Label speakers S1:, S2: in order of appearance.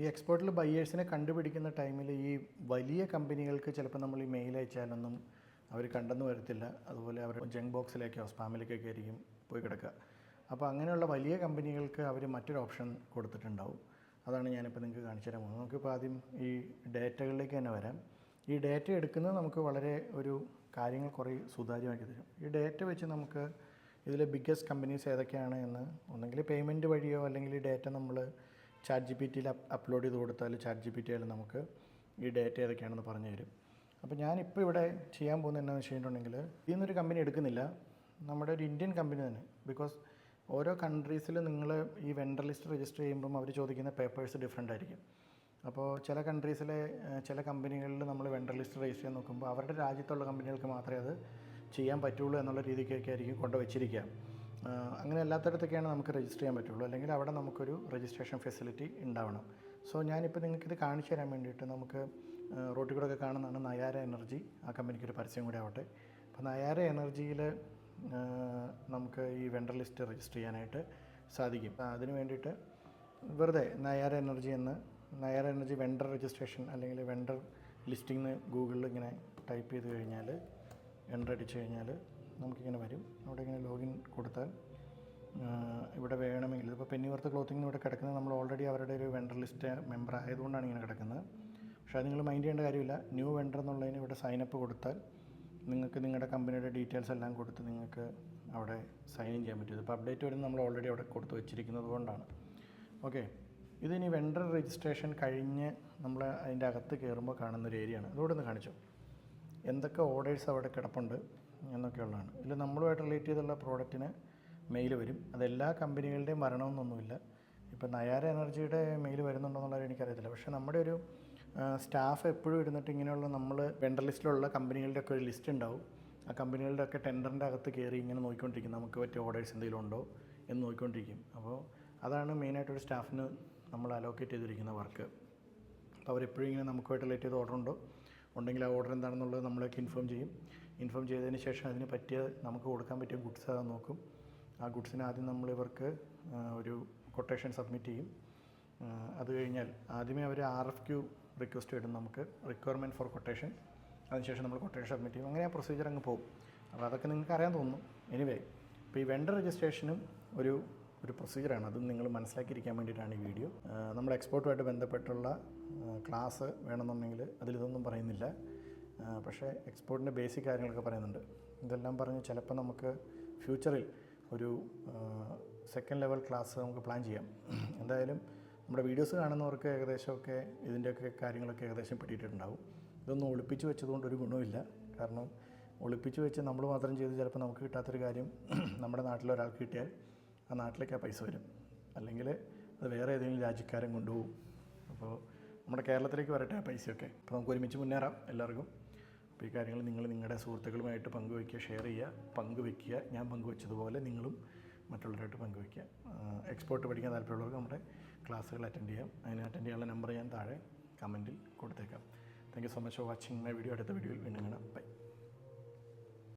S1: ഈ എക്സ്പോർട്ടിൽ ബയ്യേഴ്സിനെ കണ്ടുപിടിക്കുന്ന ടൈമിൽ ഈ വലിയ കമ്പനികൾക്ക് ചിലപ്പോൾ നമ്മൾ ഈ മെയിൽ അയച്ചാലൊന്നും അവർ കണ്ടെന്ന് വരത്തില്ല. അതുപോലെ അവർ ജങ്ക് ബോക്സിലേക്കോ സ്പാമിലേക്കൊക്കെ ആയിരിക്കും പോയി കിടക്കുക. അപ്പോൾ അങ്ങനെയുള്ള വലിയ കമ്പനികൾക്ക് അവർ മറ്റൊരു ഓപ്ഷൻ കൊടുത്തിട്ടുണ്ടാവും. അതാണ് ഞാനിപ്പോൾ നിങ്ങൾക്ക് കാണിച്ചു തരാൻ പോകുന്നത്. നമുക്കിപ്പോൾ ആദ്യം ഈ ഡേറ്റകളിലേക്ക് തന്നെ വരാം. ഈ ഡേറ്റ എടുക്കുന്നത് നമുക്ക് വളരെ ഒരു കാര്യങ്ങൾ കുറേ സുതാര്യമാക്കി തരും. ഈ ഡേറ്റ വെച്ച് നമുക്ക് ഇതിലെ ബിഗ്ഗസ്റ്റ് കമ്പനീസ് ഏതൊക്കെയാണ് എന്ന് ഒന്നെങ്കിൽ പേയ്മെന്റ് വഴിയോ അല്ലെങ്കിൽ ഡേറ്റ നമ്മൾ ചാറ്റ് ജി പി ടിയിൽ അപ്ലോഡ് ചെയ്ത് കൊടുത്താൽ ചാറ്റ് ജി പി ടിയിൽ നമുക്ക് ഈ ഡേറ്റ ഏതൊക്കെയാണെന്ന് പറഞ്ഞു തരും. അപ്പോൾ ഞാനിപ്പോൾ ഇവിടെ ചെയ്യാൻ പോകുന്ന എന്താണെന്ന് വെച്ചിട്ടുണ്ടെങ്കിൽ ഇതിൽ കമ്പനി എടുക്കുന്നില്ല. നമ്മുടെ ഒരു ഇന്ത്യൻ കമ്പനി തന്നെ. ബിക്കോസ് ഓരോ കൺട്രീസിൽ നിങ്ങൾ ഈ വെണ്ടർ ലിസ്റ്റ് രജിസ്റ്റർ ചെയ്യുമ്പം അവർ ചോദിക്കുന്ന പേപ്പേഴ്സ് ഡിഫറെന്റ് ആയിരിക്കും. അപ്പോൾ ചില കൺട്രീസിലെ ചില കമ്പനികളിൽ നമ്മൾ വെണ്ടർ ലിസ്റ്റ് രജിസ്റ്റർ ചെയ്യാൻ നോക്കുമ്പോൾ അവരുടെ രാജ്യത്തുള്ള കമ്പനികൾക്ക് മാത്രമേ അത് ചെയ്യാൻ പറ്റുള്ളൂ എന്നുള്ള രീതിക്കൊക്കെ ആയിരിക്കും കൊണ്ടുവച്ചിരിക്കുക. അങ്ങനെ അല്ലാത്തടത്തൊക്കെയാണ് നമുക്ക് രജിസ്റ്റർ ചെയ്യാൻ പറ്റുള്ളൂ. അല്ലെങ്കിൽ അവിടെ നമുക്കൊരു രജിസ്ട്രേഷൻ ഫെസിലിറ്റി ഉണ്ടാവണം. സോ ഞാനിപ്പോൾ നിങ്ങൾക്കിത് കാണിച്ചു തരാൻ വേണ്ടിയിട്ട് നമുക്ക് റോട്ടിൽ കൂടെ ഒക്കെ കാണുന്നതാണ് നയാര എനർജി. ആ കമ്പനിക്ക് ഒരു പരസ്യം കൂടി ആവട്ടെ. അപ്പോൾ നയാര എനർജിയിൽ നമുക്ക് ഈ വെണ്ടർ ലിസ്റ്റ് രജിസ്റ്റർ ചെയ്യാനായിട്ട് സാധിക്കും. അതിന് വേണ്ടിയിട്ട് വെറുതെ നയാര എനർജി എന്ന് നയാര എനർജി വെണ്ടർ രജിസ്ട്രേഷൻ അല്ലെങ്കിൽ വെണ്ടർ ലിസ്റ്റിംഗ് ഗൂഗിളിൽ ഇങ്ങനെ ടൈപ്പ് ചെയ്ത് കഴിഞ്ഞാൽ എന്റർ അടിച്ചു കഴിഞ്ഞാൽ നമുക്കിങ്ങനെ വരും. അവിടെ ഇങ്ങനെ ലോഗിൻ കൊടുത്താൽ ഇവിടെ വേണമെങ്കിൽ ഇതിപ്പോൾ പെന്നിവർത്ത് ക്ലോത്തിങ് ഇവിടെ കിടക്കുന്നത് നമ്മൾ ഓൾറെഡി അവരുടെ ഒരു വെണ്ടർ ലിസ്റ്റ് മെമ്പർ ആയതുകൊണ്ടാണ് ഇങ്ങനെ കിടക്കുന്നത്. പക്ഷേ അത് നിങ്ങൾ മൈൻഡ് ചെയ്യേണ്ട കാര്യമില്ല. ന്യൂ വെണ്ടർ എന്നുള്ളതിന് ഇവിടെ സൈനപ്പ് കൊടുത്താൽ നിങ്ങൾക്ക് നിങ്ങളുടെ കമ്പനിയുടെ ഡീറ്റെയിൽസ് എല്ലാം കൊടുത്ത് നിങ്ങൾക്ക് അവിടെ സൈൻ ഇൻ ചെയ്യാൻ പറ്റും. ഇതിപ്പോൾ അപ്ഡേറ്റ് വരുന്നത് നമ്മൾ ഓൾറെഡി അവിടെ കൊടുത്ത് വെച്ചിരിക്കുന്നത് കൊണ്ടാണ്. ഓക്കെ ഇതിനി വെണ്ടർ രജിസ്ട്രേഷൻ കഴിഞ്ഞ് നമ്മൾ അതിന്റെ അകത്ത് കയറുമ്പോൾ കാണുന്നൊരു ഏരിയയാണ് ഇതോടെ ഒന്ന് കാണിച്ചു. എന്തൊക്കെ ഓർഡേഴ്സ് അവിടെ കിടപ്പുണ്ട്? എന്നൊക്കെയുള്ളതാണ്. ഇതിൽ നമ്മളുമായിട്ട് റിലേറ്റ് ചെയ്തുള്ള പ്രോഡക്റ്റിന് മെയിൽ വരും. അതെല്ലാ കമ്പനികളുടെയും വരണമെന്നൊന്നുമില്ല. ഇപ്പോൾ നയാര എനർജിയുടെ മെയിൽ വരുന്നുണ്ടോയെന്നുള്ളത് എനിക്കറിയത്തില്ല. പക്ഷേ നമ്മുടെ ഒരു സ്റ്റാഫ് എപ്പോഴും ഇരുന്നിട്ട് ഇങ്ങനെയുള്ള നമ്മൾ വെണ്ടർ ലിസ്റ്റിലുള്ള കമ്പനികളുടെ ഒക്കെ ഒരു ലിസ്റ്റ് ഉണ്ടാവും. ആ കമ്പനികളുടെ ഒക്കെ ടെൻഡറിന്റെ അകത്ത് കയറി ഇങ്ങനെ നോക്കിക്കൊണ്ടിരിക്കും. നമുക്ക് പറ്റിയ ഓർഡേഴ്സ് എന്തെങ്കിലും ഉണ്ടോ എന്ന് നോക്കിക്കൊണ്ടിരിക്കും. അപ്പോൾ അതാണ് മെയിനായിട്ട് ഒരു സ്റ്റാഫിന് നമ്മൾ അലോക്കേറ്റ് ചെയ്തിരിക്കുന്ന വർക്ക് അപ്പോൾ അവരെപ്പോഴും ഇങ്ങനെ നമുക്കുമായിട്ട് റിലേറ്റ് ചെയ്ത ഓർഡർ ഉണ്ടോ? ഉണ്ടെങ്കിൽ ആ ഓർഡർ എന്താണെന്നുള്ളത് നമ്മളൊക്കെ ഇൻഫോം ചെയ്യും. ഇൻഫോം ചെയ്തതിന് ശേഷം അതിന് പറ്റിയ നമുക്ക് കൊടുക്കാൻ പറ്റിയ ഗുഡ്സ് അത് നോക്കും. ആ ഗുഡ്സിന് ആദ്യം നമ്മൾ ഇവർക്ക് ഒരു കൊട്ടേഷൻ സബ്മിറ്റ് ചെയ്യും. അത് കഴിഞ്ഞാൽ ആദ്യമേ അവർ ആർ എഫ് ക്യൂ റിക്വസ്റ്റ് ഇടും നമുക്ക് റിക്വയർമെന്റ് ഫോർ കൊട്ടേഷൻ അതിനുശേഷം നമ്മൾ കൊട്ടേഷൻ സബ്മിറ്റ് ചെയ്യും. അങ്ങനെ ആ പ്രൊസീജിയർ അങ്ങ് പോകും. അപ്പോൾ അതൊക്കെ നിങ്ങൾക്ക് അറിയാൻ തോന്നും. എനിവേ ഇപ്പോൾ ഈ വെണ്ടർ രജിസ്ട്രേഷനും ഒരു ഒരു പ്രൊസീജിയറാണ് അതും നിങ്ങൾ മനസ്സിലാക്കിയിരിക്കാൻ വേണ്ടിയിട്ടാണ് ഈ വീഡിയോ നമ്മൾ എക്സ്പോർട്ടുമായിട്ട് ബന്ധപ്പെട്ടുള്ള ക്ലാസ് വേണമെന്നുണ്ടെങ്കിൽ അതിലിതൊന്നും പറയുന്നില്ല. പക്ഷേ എക്സ്പോർട്ടിന്റെ ബേസിക് കാര്യങ്ങളൊക്കെ പറയുന്നുണ്ട്. ഇതെല്ലാം പറഞ്ഞ് ചിലപ്പോൾ നമുക്ക് ഫ്യൂച്ചറിൽ ഒരു സെക്കൻഡ് ലെവൽ ക്ലാസ് നമുക്ക് പ്ലാൻ ചെയ്യാം. എന്തായാലും നമ്മുടെ വീഡിയോസ് കാണുന്നവർക്ക് ഏകദേശമൊക്കെ ഇതിന്റെയൊക്കെ കാര്യങ്ങളൊക്കെ ഏകദേശം പിടിയിട്ടുണ്ടാവും ഇതൊന്നും ഒളിപ്പിച്ച് വെച്ചതുകൊണ്ട് ഒരു ഗുണമില്ല കാരണം ഒളിപ്പിച്ച് വെച്ച് നമ്മൾ മാത്രം ചെയ്ത് ചിലപ്പോൾ നമുക്ക് കിട്ടാത്തൊരു കാര്യം നമ്മുടെ നാട്ടിൽ ഒരാൾക്ക് കിട്ടിയാൽ ആ നാട്ടിലേക്ക് ആ പൈസ വരും. അല്ലെങ്കിൽ അത് വേറെ ഏതെങ്കിലും രാജ്യക്കാരൻ കൊണ്ടുപോകും. അപ്പോൾ നമ്മുടെ കേരളത്തിലേക്ക് വരട്ടെ ആ പൈസയൊക്കെ. അപ്പോൾ നമുക്ക് ഒരുമിച്ച് മുന്നേറാം എല്ലാവർക്കും. അപ്പോൾ ഈ കാര്യങ്ങൾ നിങ്ങൾ നിങ്ങളുടെ സുഹൃത്തുക്കളുമായിട്ട് പങ്കുവയ്ക്കുക ഷെയർ ചെയ്യുക പങ്കുവയ്ക്കുക. ഞാൻ പങ്കുവച്ചതുപോലെ നിങ്ങളും മറ്റുള്ളവരായിട്ട് പങ്കുവയ്ക്കുക. എക്സ്പോർട്ട് പഠിക്കാൻ താല്പര്യമുള്ളവർക്ക് നമ്മുടെ ക്ലാസ്സുകൾ അറ്റൻഡ് ചെയ്യാം. അതിന് അറ്റൻഡ് ചെയ്യാനുള്ള നമ്പർ ഞാൻ താഴെ കമന്റിൽ കൊടുത്തേക്കാം. Thank you so much for watching my video അടുത്ത വീഡിയോയിൽ വീണ്ടും കാണാം. ബൈ